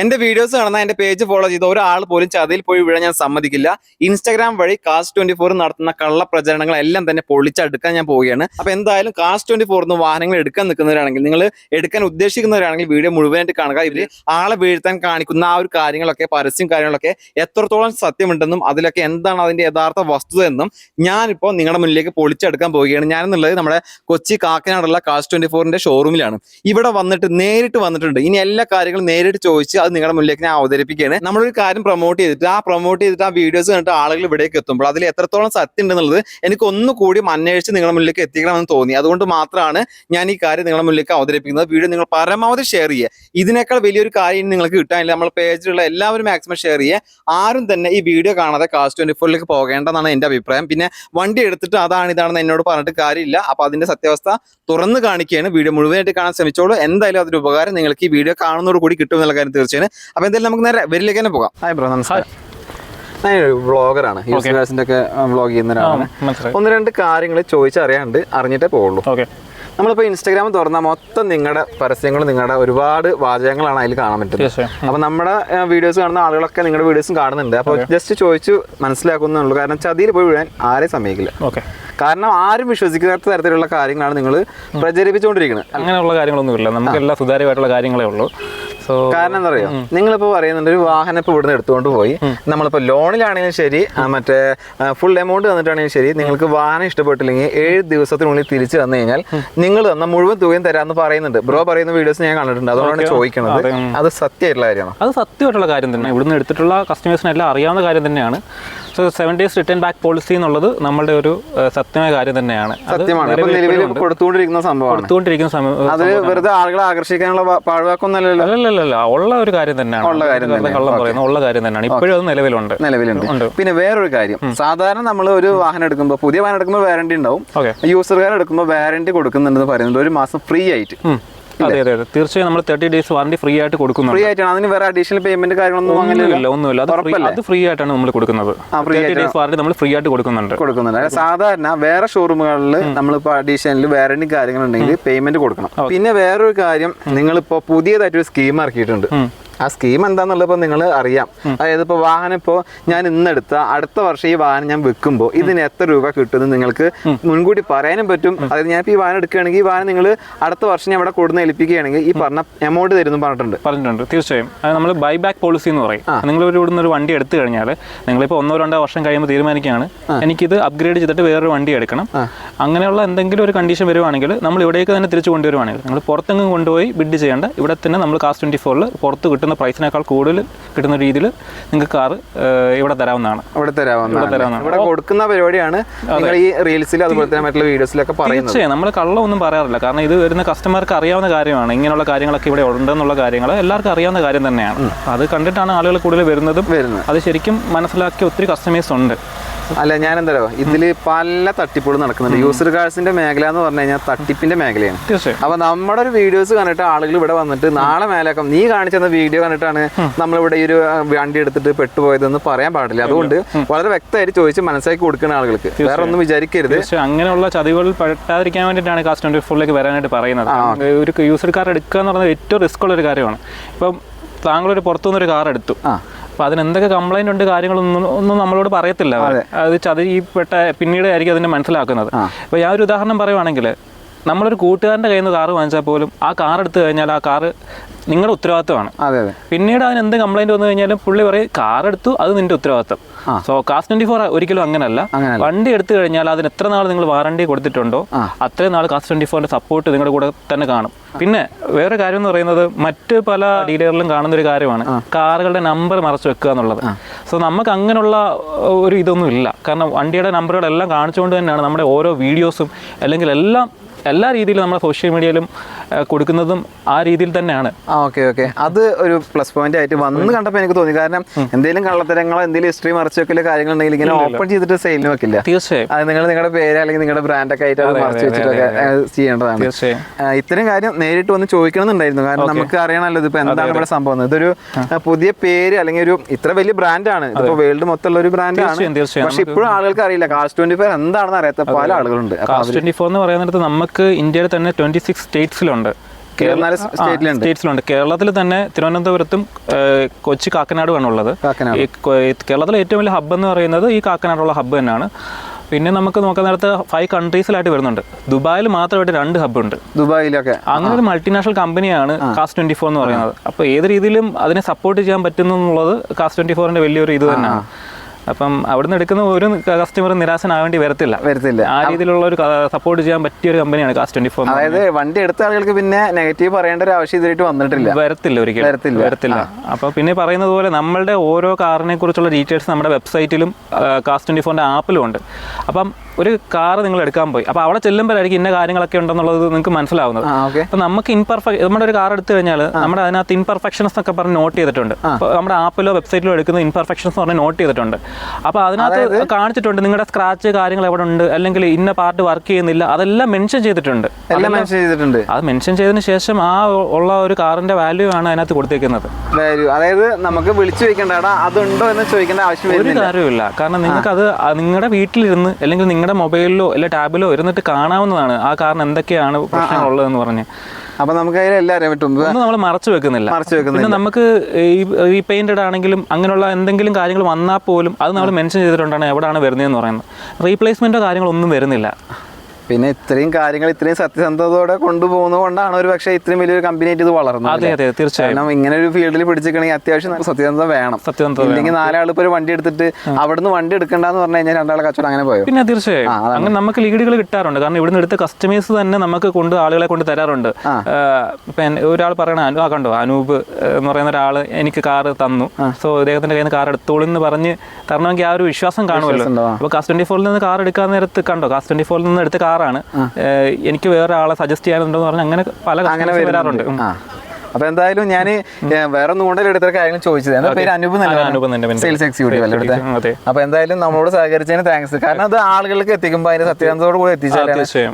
എന്റെ വീഡിയോസ് കാണുന്ന എന്റെ പേജ് ഫോളോ ചെയ്ത ഒരാൾ പോലും ചതിയിൽ പോയി വീഴാൻ ഞാൻ സമ്മതിക്കില്ല. ഇൻസ്റ്റാഗ്രാം വഴി കാസ്റ്റ് ട്വന്റി ഫോർ നടത്തുന്ന കള്ള പ്രചരണങ്ങളെല്ലാം തന്നെ പൊളിച്ചെടുക്കാൻ ഞാൻ പോവുകയാണ്. അപ്പൊ എന്തായാലും കാസ്റ്റ് ട്വന്റി ഫോറിന്ന് വാഹനങ്ങൾ എടുക്കാൻ നിൽക്കുന്നവരാണെങ്കിൽ നിങ്ങൾ എടുക്കാൻ ഉദ്ദേശിക്കുന്നവരാണെങ്കിൽ വീഡിയോ മുഴുവനായിട്ട് കാണുക. ഇവർ ആളെ വീഴ്ത്താൻ കാണിക്കുന്ന ആ ഒരു കാര്യങ്ങളൊക്കെ പരസ്യം കാര്യങ്ങളൊക്കെ എത്രത്തോളം സത്യമുണ്ടെന്നും അതിലൊക്കെ എന്താണ് അതിന്റെ യഥാർത്ഥ വസ്തുത എന്നും ഞാനിപ്പോൾ നിങ്ങളുടെ മുന്നിലേക്ക് പൊളിച്ചെടുക്കാൻ പോവുകയാണ്. ഞാൻ ഞാനെന്നുള്ളത് നമ്മുടെ കൊച്ചി കാക്കനാടുള്ള കാസ്റ്റ് ട്വന്റി ഫോറിന്റെ ഷോറൂമിലാണ് ഇവിടെ വന്നിട്ട് നേരിട്ട് വന്നിട്ടുണ്ട്. ഇനി എല്ലാ കാര്യങ്ങളും നേരിട്ട് ചോദിച്ച് അത് നിങ്ങളുടെ മുന്നിലേക്ക് ഞാൻ അവതരിപ്പിക്കുകയാണ്. നമ്മളൊരു കാര്യം പ്രൊമോട്ട് ചെയ്തിട്ട് ആ പ്രൊമോട്ട് ചെയ്തിട്ട് ആ വീഡിയോസ് കണ്ടിട്ട് ആളുകൾ ഇവിടേക്ക് എത്തുമ്പോൾ അതിൽ എത്രത്തോളം സത്യം ഉണ്ടെന്നുള്ളത് എനിക്ക് ഒന്നുകൂടി അന്വേഷിച്ച് നിങ്ങളുടെ മുന്നിലേക്ക് എത്തിക്കണമെന്ന് തോന്നി. അതുകൊണ്ട് മാത്രമാണ് ഞാൻ ഈ കാര്യം നിങ്ങളുടെ മുന്നിലേക്ക് അവതരിപ്പിക്കുന്നത്. വീഡിയോ നിങ്ങൾ പരമാവധി ഷെയർ ചെയ്യുക. ഇതിനേക്കാൾ വലിയൊരു കാര്യം നിങ്ങൾക്ക് കിട്ടാനില്ല. നമ്മൾ പേജിലുള്ള എല്ലാവരും മാക്സിമം ഷെയർ ചെയ്യുക. ആരും തന്നെ ഈ വീഡിയോ കാണാതെ കാസ്റ്റ് ട്വന്റി ഫോറിലേക്ക് പോകേണ്ടതാണ് എന്റെ അഭിപ്രായം. പിന്നെ വണ്ടി എടുത്തിട്ട് അതാണ് ഇതാണെന്ന് എന്നോട് പറഞ്ഞിട്ട് കാര്യമില്ല. അപ്പോൾ അതിന്റെ സത്യാവസ്ഥ തുറന്നു കാണിക്കുകയാണ്. വീഡിയോ മുഴുവനായിട്ട് കാണാൻ ശ്രമിച്ചോളൂ. എന്തായാലും അതൊരു ഉപകാരം നിങ്ങൾക്ക് ഈ വീഡിയോ കാണുന്നതോട് കൂടി കിട്ടും എന്നുള്ള കാര്യം തീർച്ചയാണ് അപ്പൊ എന്തായാലും നമുക്ക് നേരെ വരിലേക്ക് തന്നെ പോകാം. ഹായ് ബ്രോ നമസ്കാരം. ഞാൻ വ്ളോഗറാണ്. ഒക്കെ വ്ളോഗ് ചെയ്യുന്ന ഒരാളാണ്. ഒന്ന് രണ്ട് കാര്യങ്ങൾ ചോദിച്ചറിയാണ്ട് അറിഞ്ഞിട്ടേ പോകുള്ളൂ നമ്മളിപ്പോ ഇൻസ്റ്റാഗ്രാം തുറന്നാൽ മൊത്തം നിങ്ങളുടെ പരസ്യങ്ങളും നിങ്ങളുടെ ഒരുപാട് വാചകങ്ങളാണ് അതിൽ കാണാൻ പറ്റുന്നത്. തീർച്ചയായും അപ്പൊ നമ്മുടെ വീഡിയോസ് കാണുന്ന ആളുകളൊക്കെ നിങ്ങളുടെ വീഡിയോസും കാണുന്നുണ്ട്. അപ്പോൾ ജസ്റ്റ് ചോദിച്ചു മനസ്സിലാക്കുന്നുള്ളൂ. കാരണം ചതിയിൽ പോയി വീഴാൻ ആരെയും സമ്മതിക്കില്ല. കാരണം ആരും വിശ്വസിക്കാത്ത തരത്തിലുള്ള കാര്യങ്ങളാണ് നിങ്ങൾ പ്രചരിപ്പിച്ചുകൊണ്ടിരിക്കുന്നത് അങ്ങനെയുള്ള കാര്യങ്ങളൊന്നുമില്ല. നമുക്ക് എല്ലാ സുതാര്യമായിട്ടുള്ള കാര്യങ്ങളേ ഉള്ളൂ. സോ കാരണം എന്താ പറയുക നിങ്ങളിപ്പോ പറയുന്നുണ്ട് ഒരു വാഹനം ഇപ്പൊ ഇവിടുന്ന് എടുത്തുകൊണ്ട് പോയി. നമ്മളിപ്പോ ലോണിലാണെങ്കിലും ശരി മറ്റേ ഫുൾ എമൗണ്ട് തന്നിട്ടാണെങ്കിലും ശരി നിങ്ങൾക്ക് വാഹനം ഇഷ്ടപ്പെട്ടില്ലെങ്കിൽ ഏഴ് ദിവസത്തിനുള്ളിൽ തിരിച്ചു തന്നു കഴിഞ്ഞാൽ നിങ്ങൾ തന്ന മുഴുവൻ തുകയും തരാമെന്ന് പറയുന്നുണ്ട്. ബ്രോ പറയുന്ന വീഡിയോസ് ഞാൻ കണ്ടിട്ടുണ്ട്. അതുകൊണ്ടാണ് ചോദിക്കുന്നത് അത് സത്യമായിട്ടുള്ള കാര്യമാണ്? അത് സത്യമായിട്ടുള്ള കാര്യം തന്നെ ഇവിടുന്ന് എടുത്തിട്ടുള്ള കസ്റ്റമേഴ്സിനെല്ലാം അറിയാവുന്ന കാര്യം തന്നെയാണ്. So seven days return back policy എന്നുള്ളത് നമ്മളുടെ ഒരു സത്യമായ കാര്യം തന്നെയാണ്. സത്യമാണ്. നിലവിൽ. കൊടുത്തുകൊണ്ടിരിക്കുന്ന സംഭവമാണ്. കൊടുത്തുകൊണ്ടിരിക്കുന്ന അത് വെറുതെ ആളുകളെ ആകർഷിക്കാനുള്ള പാഴ്വാക്കൊന്നല്ലല്ലോ അല്ലല്ലല്ല ഉള്ള ഒരു കാര്യം തന്നെയാണ്. ഉള്ള കാര്യം തന്നെയാണ്. കള്ളം പറയുന്ന ഉള്ള കാര്യം തന്നെയാണ്. ഇപ്പോഴും അത് നിലവിലുണ്ട്. നിലവിലുണ്ട്. പിന്നെ വേറൊരു കാര്യം. സാധാരണ നമ്മൾ ഒരു വാഹനം എടുക്കുമ്പോൾ പുതിയ വാഹനം എടുക്കുമ്പോൾ വാറണ്ടി ഉണ്ടാവും. യൂസർ യൂസർകാർ എടുക്കുമ്പോൾ വാറണ്ടി കൊടുക്കുന്നുണ്ടെന്ന് പറയുന്നുണ്ട്. ഒരു മാസം ഫ്രീ ആയിട്ട്. അതെ അതെ തീർച്ചയായും നമ്മൾ തേർട്ടി ഡേയ്സ് വാറണ്ടി ഫ്രീ ആയിട്ട് കൊടുക്കുന്നുണ്ട്. ഫ്രീ ആയിട്ടാണ്. അതിന് വേറെ അഡീഷണൽ പേയ്മെന്റ് കാര്യങ്ങളൊന്നും അങ്ങനെയല്ല. ഒന്നുമില്ല. അത് ഫ്രീ ആയിട്ടാണ് നമ്മൾ കൊടുക്കുന്നത്. തേർട്ടി ഡേയ്സ് വാറണ്ടി നമ്മൾ ഫ്രീ ആയിട്ട് കൊടുക്കുന്നുണ്ട്. കൊടുക്കുന്നുണ്ട്. സാധാരണ വേറെ ഷോറൂമുകളിൽ നമ്മളിപ്പോൾ അഡീഷണൽ വാറണ്ടി കാര്യങ്ങളുണ്ടെങ്കിൽ പേയ്മെന്റ് കൊടുക്കണം. പിന്നെ വേറൊരു കാര്യം നിങ്ങളിപ്പോൾ പുതിയതായിട്ട് ഒരു സ്കീം ഇറക്കിയിട്ടുണ്ട്. ആ സ്കീം എന്താന്നുള്ളത് ഇപ്പോൾ നിങ്ങൾ അറിയാം. അതായത് ഇപ്പോൾ വാഹനം ഇപ്പോ ഞാൻ ഇന്നെടുത്ത അടുത്ത വർഷം ഈ വാഹനം ഞാൻ വെക്കുമ്പോൾ ഇതിന് എത്ര രൂപ കിട്ടുമെന്ന് നിങ്ങൾക്ക് മുൻകൂട്ടി പറയാനും പറ്റും. അതായത് ഞാൻ ഇപ്പൊ ഈ വാഹനം എടുക്കുകയാണെങ്കിൽ ഈ വാഹനം നിങ്ങൾ അടുത്ത വർഷം ഞാൻ ഇവിടെ കൊടുന്ന് ഏൽപ്പിക്കുകയാണെങ്കിൽ ഈ പറഞ്ഞ എമൗണ്ട് തരുന്നു പറഞ്ഞിട്ടുണ്ട്. പറഞ്ഞിട്ടുണ്ട്. തീർച്ചയായും. അത് നമ്മൾ ബൈ ബാക്ക് പോളിസി എന്ന് പറയും. നിങ്ങൾ ഒരു ഇവിടുന്ന് ഒരു വണ്ടി എടുത്തു കഴിഞ്ഞാൽ നിങ്ങളിപ്പോൾ ഒന്നോ രണ്ടോ വർഷം കഴിയുമ്പോൾ തീരുമാനിക്കുകയാണ്. എനിക്കിത് അപ്ഗ്രേഡ് ചെയ്തിട്ട് വേറൊരു വണ്ടി എടുക്കണം. അങ്ങനെയുള്ള എന്തെങ്കിലും ഒരു കണ്ടീഷൻ വരുവാണെങ്കിൽ നമ്മൾ ഇവിടേക്ക് തന്നെ തിരിച്ചു കൊണ്ടുവരുവാണെങ്കിൽ നിങ്ങൾ പുറത്തെങ്ങും കൊണ്ടുപോയി ബിഡ് ചെയ്യേണ്ട. ഇവിടെ തന്നെ നമ്മൾ കാസ്റ്റ് ട്വന്റി ഫോറിൽ പുറത്ത് കിട്ടുന്ന പ്രൈസിനേക്കാൾ കൂടുതൽ കിട്ടുന്ന രീതിയിൽ നിങ്ങൾക്ക് കാറ് ഇവിടെ തരാവുന്നതാണ്. ഇവിടെ തരാവുന്നതാണ്. ഇവിടെ കൊടുക്കുന്ന പരിപാടിയാണ് നിങ്ങൾ ഈ റീൽസിൽ അതുപോലെ തന്നെ മറ്റുള്ള വീഡിയോസിലൊക്കെ പറയുന്നത്. തീർച്ചയായും നമ്മൾ കള്ളമൊന്നും പറയാറില്ല. കാരണം ഇത് വരുന്ന കസ്റ്റമർക്ക് അറിയാവുന്ന കാര്യമാണ്. ഇങ്ങനെയുള്ള കാര്യങ്ങളൊക്കെ ഇവിടെ ഉണ്ടെന്നുള്ള കാര്യങ്ങൾ എല്ലാവർക്കും അറിയാവുന്ന കാര്യം തന്നെയാണ്. അത് കണ്ടിട്ടാണ് ആളുകൾ കൂടുതൽ വരുന്നതും അത് ശരിക്കും മനസ്സിലാക്കിയ ഒത്തിരി കസ്റ്റമേഴ്സ് ഉണ്ട്. അല്ല ഞാൻ എന്താ ഇതിൽ പല തട്ടിപ്പുകളും നടക്കുന്നുണ്ട്. യൂസർ കാഴ്സിന്റെ മേഖല എന്ന് പറഞ്ഞു കഴിഞ്ഞാൽ തട്ടിപ്പിന്റെ മേഖലയാണ്. അപ്പൊ നമ്മുടെ ഒരു വീഡിയോസ് കണ്ടിട്ട് ആളുകൾ ഇവിടെ വന്നിട്ട് നാളെ മേലേക്കം നീ കാണിച്ചെന്ന വീഡിയോ കണ്ടിട്ടാണ് നമ്മളിവിടെ ഈ ഒരു വണ്ടി എടുത്തിട്ട് പെട്ടുപോയതെന്ന് പറയാൻ പാടില്ല. അതുകൊണ്ട് വളരെ വ്യക്തമായിട്ട് ചോദിച്ച് മനസ്സിലാക്കി കൊടുക്കുന്ന ആളുകൾക്ക്. വേറെ ഒന്നും വിചാരിക്കരുത്. അങ്ങനെയുള്ള ചതികളിൽ പെട്ടാതിരിക്കാൻ വേണ്ടിയിട്ടാണ് കാസ്റ്റ് ട്വന്റി ഫോറിലേക്ക് വരാനായിട്ട് പറയുന്നത്. ഒരു യൂസർ കാർ എടുക്കുക എന്ന് പറയുന്നത് ഏറ്റവും റിസ്ക് ഉള്ള ഒരു കാര്യമാണ്. ഇപ്പം താങ്കളൊരു പുറത്തുനിന്നൊരു കാർ എടുത്തു. അപ്പൊ അതിന് എന്തൊക്കെ കംപ്ലൈന്റ് ഉണ്ട് കാര്യങ്ങളൊന്നും ഒന്നും നമ്മളോട് പറയത്തില്ല. അത്. ചതി ഈ പെട്ട പിന്നീട് ആയിരിക്കും അതിനെ മനസ്സിലാക്കുന്നത്. അപ്പൊ ഞാൻ ഒരു ഉദാഹരണം പറയുവാണെങ്കിൽ നമ്മളൊരു കൂട്ടുകാരന്റെ കയ്യിൽ നിന്ന് കാറ് വാങ്ങിച്ചാൽ പോലും ആ കാർ എടുത്തു കഴിഞ്ഞാൽ ആ കാറ് നിങ്ങളുടെ ഉത്തരവാദിത്തമാണ് അതെ അതെ. പിന്നീട് അതിന് എന്ത് കംപ്ലൈന്റ് വന്നു കഴിഞ്ഞാലും പുള്ളി പറയും കാർ എടുത്തു അത് നിന്റെ ഉത്തരവാദിത്തം സോ കാസ് ട്വന്റി ഫോർ ഒരിക്കലും അങ്ങനല്ല. വണ്ടി എടുത്തു കഴിഞ്ഞാൽ അതിന് എത്ര നാൾ നിങ്ങൾ വാറണ്ടി കൊടുത്തിട്ടുണ്ടോ അത്രയും നാൾ കാസ് ട്വന്റി ഫോറിന്റെ സപ്പോർട്ട് നിങ്ങളുടെ കൂടെ തന്നെ കാണും. പിന്നെ വേറെ കാര്യം എന്ന് പറയുന്നത് മറ്റ് പല ഡീലറിലും കാണുന്ന ഒരു കാര്യമാണ് കാറുകളുടെ നമ്പർ മറച്ചു വെക്കുക എന്നുള്ളത്. സോ നമുക്ക് അങ്ങനെയുള്ള ഒരു ഇതൊന്നും ഇല്ല. കാരണം വണ്ടിയുടെ നമ്പറുകളെല്ലാം കാണിച്ചുകൊണ്ട് തന്നെയാണ് നമ്മുടെ ഓരോ വീഡിയോസും അല്ലെങ്കിൽ എല്ലാം എല്ലാ രീതിയിലും നമ്മൾ സോഷ്യൽ മീഡിയയിലും കൊടുക്കുന്നതും ആ രീതിയിൽ തന്നെയാണ്. ആ ഓക്കെ ഓക്കെ. അത് ഒരു പ്ലസ് പോയിന്റ് ആയിട്ട് വന്ന് കണ്ടപ്പോൾ എനിക്ക് തോന്നി. കാരണം എന്തെങ്കിലും കള്ളത്തരങ്ങളോ എന്തെങ്കിലും ഹിസ്റ്ററി മറച്ചു വെക്കലോ കാര്യങ്ങളുണ്ടെങ്കിൽ ഇങ്ങനെ ഓപ്പൺ ചെയ്തിട്ട് സെയിലിന് വെക്കില്ല. തീർച്ചയായും. അത് നിങ്ങൾ നിങ്ങളുടെ പേര് അല്ലെങ്കിൽ നിങ്ങളുടെ ബ്രാൻഡൊക്കെ ആയിട്ട് അത് മറച്ചു വെച്ചിട്ടൊക്കെ ചെയ്യേണ്ടതാണ്. തീർച്ചയായും. ഇത്രയും കാര്യം നേരിട്ട് വന്ന് ചോദിക്കണമെന്നുണ്ടായിരുന്നു. കാരണം നമുക്ക് അറിയണമല്ലോ ഇതിപ്പോ എന്താണ് ഇവിടെ സംഭവം ഇതൊരു പുതിയ പേര് അല്ലെങ്കിൽ ഒരു ഇത്ര വലിയ ബ്രാൻഡാണ് ഇതിപ്പോ വേൾഡ് മൊത്തമുള്ള ഒരു ബ്രാൻഡാണ് പക്ഷെ ഇപ്പോഴും ആളുകൾക്ക് അറിയില്ല. കാസ്റ്റ് ട്വന്റി ഫോർ എന്താണെന്ന് അറിയാത്ത പല ആളുകളുണ്ട്. ട്വന്റി ഫോർ എന്ന് പറയുന്നിടത്ത് നമുക്ക് ഇന്ത്യയിൽ തന്നെ ട്വന്റി സിക്സ് സ്റ്റേറ്റ്സിലുണ്ട് സ്റ്റേറ്റ്സിലുണ്ട് കേരളത്തിൽ തന്നെ തിരുവനന്തപുരത്തും കൊച്ചി കാക്കനാടുമാണ് ഉള്ളത് കാക്കനാട്. ഈ ഈ കേരളത്തിലെ ഏറ്റവും വലിയ ഹബ്ബ് എന്ന് പറയുന്നത് ഈ കാക്കനാടുള്ള ഹബ്ബ് തന്നെയാണ്. പിന്നെ നമുക്ക് നോക്കാൻ നേരത്തെ ഫൈവ് കൺട്രീസിലായിട്ട് വരുന്നുണ്ട്. ദുബായിൽ മാത്രമായിട്ട് രണ്ട് ഹബ് ഉണ്ട്. ദുബായിലൊക്കെ. അങ്ങനെ ഒരു മൾട്ടിനാഷണൽ കമ്പനിയാണ് കാസ്റ്റ് ട്വന്റി ഫോർ എന്ന് പറയുന്നത്. അപ്പോൾ ഏത് രീതിയിലും അതിനെ സപ്പോർട്ട് ചെയ്യാൻ പറ്റുന്നു എന്നുള്ളത് കാസ് ട്വന്റി ഫോറിന്റെ വലിയൊരു ഇത് തന്നെയാണ്. അപ്പം അവിടുന്ന് എടുക്കുന്ന ഒരു കസ്റ്റമർ നിരാശനാവേണ്ടി വരത്തില്ല. വരത്തില്ല. ആ രീതിയിലുള്ള ഒരു സപ്പോർട്ട് ചെയ്യാൻ പറ്റിയ ഒരു കമ്പനിയാണ് കാസ്റ്റ് ട്വന്റി ഫോർ അതായത് വണ്ടി എടുത്ത ആളുകൾക്ക് പിന്നെ നെഗറ്റീവ് പറയേണ്ട ഒരു ആവശ്യം ഇതായിട്ട് വന്നിട്ടില്ല. വരത്തില്ല ഒരിക്കലും. വരത്തില്ല. വരത്തില്ല. അപ്പോൾ പിന്നെ പറയുന്നത് പോലെ നമ്മളുടെ ഓരോ കാറിനെ കുറിച്ചുള്ള ഡീറ്റെയിൽസ് നമ്മുടെ വെബ്സൈറ്റിലും കാസ്റ്റ് ട്വന്റി ഫോറിന്റെ ആപ്പിലും ഉണ്ട്. അപ്പം ഒരു കാർ നിങ്ങൾ എടുക്കാൻ പോയി. അപ്പോൾ അവിടെ ചെല്ലുമ്പോഴായിരിക്കും ഇന്ന കാര്യങ്ങളൊക്കെ ഉണ്ടെന്നുള്ളത് നിങ്ങൾക്ക് മനസ്സിലാവുന്നത്. അപ്പൊ അപ്പോൾ നമുക്ക് ഇൻപെർഫെക്റ്റ് നമ്മുടെ ഒരു കാർ എടുത്തു കഴിഞ്ഞാൽ നമ്മുടെ അതിനകത്ത് ഇൻപെർഫെക്ഷൻസ് എന്നൊക്കെ പറഞ്ഞ് നോട്ട് ചെയ്തിട്ടുണ്ട്. നമ്മുടെ ആപ്പിലോ വെബ്സൈറ്റിലോ എടുക്കുന്ന ഇൻപെർഫെക്ഷൻസ് എന്ന് പറഞ്ഞ് നോട്ട് ചെയ്തിട്ടുണ്ട്. അപ്പോൾ അതിനകത്ത് കാണിച്ചിട്ടുണ്ട് നിങ്ങളുടെ സ്ക്രാച്ച് കാര്യങ്ങൾ എവിടെ ഉണ്ട് അല്ലെങ്കിൽ ഇന്ന പാർട്ട് വർക്ക് ചെയ്യുന്നില്ല അതെല്ലാം മെൻഷൻ ചെയ്തിട്ടുണ്ട്. എല്ലാം മെൻഷൻ ചെയ്തിട്ടുണ്ട്. അത് മെൻഷൻ ചെയ്തതിന് ശേഷം ആ ഉള്ള ഒരു കാറിന്റെ വാല്യൂ ആണ് അതിനകത്ത് കൊടുത്തേക്കുന്നത്. വാല്യൂ അതായത് നമുക്ക് വിളിച്ചു ചോദിക്കേണ്ട അതുണ്ടോ? എന്ന് ചോദിക്കേണ്ട ആവശ്യം ഒരു കാര്യമില്ല കാരണം നിങ്ങൾക്ക് അത് നിങ്ങളുടെ വീട്ടിലിരുന്ന് അല്ലെങ്കിൽ നിങ്ങളുടെ മൊബൈലിലോ അല്ലെ ടാബിലോ ഇരുന്നിട്ട് കാണാവുന്നതാണ്. ആ കാരണം എന്തൊക്കെയാണ് പ്രശ്നങ്ങളുള്ളതെന്ന് പറഞ്ഞ്. അപ്പൊ നമുക്ക് അതിൽ പറ്റും. ഒന്നും നമ്മൾ മറച്ചു വെക്കുന്നില്ല. മറച്ചു വെക്കുന്നില്ല. നമുക്ക് ഈ പെയിന്റഡ് ആണെങ്കിലും അങ്ങനെയുള്ള എന്തെങ്കിലും കാര്യങ്ങൾ വന്നാൽ പോലും അത് നമ്മൾ മെൻഷൻ ചെയ്തിട്ടുണ്ടാണ് എവിടെയാണ് വരുന്നതെന്ന് പറയുന്നത്. റീപ്ലേസ്മെന്റോ കാര്യങ്ങളൊന്നും വരുന്നില്ല. പിന്നെ ഇത്രയും കാര്യങ്ങൾ ഇത്രയും സത്യസന്ധതയോടെ കൊണ്ടുപോകുന്നത് കൊണ്ടാണ് ഒരു പക്ഷേ ഇത്രയും വലിയൊരു കമ്പനി ആയിട്ട് ഇത് വളർന്നത് അതെ അതെ തീർച്ചയായും. ഇങ്ങനെ ഒരു ഫീൽഡിൽ പിടിച്ചിരിക്കണമെങ്കിൽ അത്യാവശ്യം സത്യസന്ധത വേണം. സത്യസന്ധത ഇല്ലെങ്കിൽ നാലാൾ ഇപ്പൊ ഒരു വണ്ടി എടുത്തിട്ട് അവിടുന്ന് വണ്ടി എടുക്കണ്ടെന്ന് പറഞ്ഞു കഴിഞ്ഞാൽ രണ്ടാളെ കച്ചവടം അങ്ങനെ പോയോ? പിന്നെ തീർച്ചയായും. അങ്ങനെ നമുക്ക് ലീഡുകൾ കിട്ടാറുണ്ട്. കാരണം ഇവിടുന്ന് എടുത്ത കസ്റ്റമേഴ്സ് തന്നെ നമുക്ക് കൊണ്ട് ആളുകളെ കൊണ്ട് തരാറുണ്ട്. ഒരാൾ പറയണ അനു ആ കണ്ടോ? അനൂപ് എന്ന് പറയുന്ന ഒരാൾ എനിക്ക് കാർ തന്നു. സോ അദ്ദേഹത്തിന്റെ കയ്യിൽ നിന്ന് കാർ എടുത്തോളൂ എന്ന് പറഞ്ഞ് തരണമെങ്കിൽ ആ ഒരു വിശ്വാസം കാണുമല്ലോ. അപ്പൊ. അപ്പോൾ കാസ് ട്വന്റി ഫോറിൽ നിന്ന് കാർ എടുക്കാൻ നേരത്ത് കണ്ടോ? കാസ് ട്വന്റി ഫോറിൽ നിന്ന് എടുത്ത കാറാണ് ഏഹ് എനിക്ക് വേറെ ആളെ സജസ്റ്റ് ചെയ്യാനുണ്ടെന്ന് പറഞ്ഞാൽ അങ്ങനെ പല അങ്ങനെ വരാറുണ്ട്. അപ്പൊ എന്തായാലും ഞാൻ വേറെ ഒന്നും കൊണ്ടല്ലോ എടുത്ത കാര്യങ്ങൾ ചോദിച്ചത്. എന്താ പേര്? അനൂപ് സെയിൽസ് എക്സിക്യൂട്ടീവ് അല്ലേ ഇവിടുത്തെ അപ്പൊ എന്തായാലും നമ്മളോട് സഹകരിച്ചതിന് താങ്ക്സ് കാരണം അത് ആളുകൾക്ക് എത്തിക്കുമ്പോൾ അതിന്റെ സത്യസന്ധതയോട് കൂടി എത്തിച്ചാൽ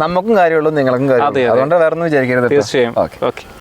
നമുക്കും കാര്യമുള്ളൂ നിങ്ങൾക്കും കാര്യം അതുകൊണ്ട് വേറെ ഒന്നും വിചാരിക്കരുത്. തീർച്ചയായും. ഓക്കെ. ഓക്കെ.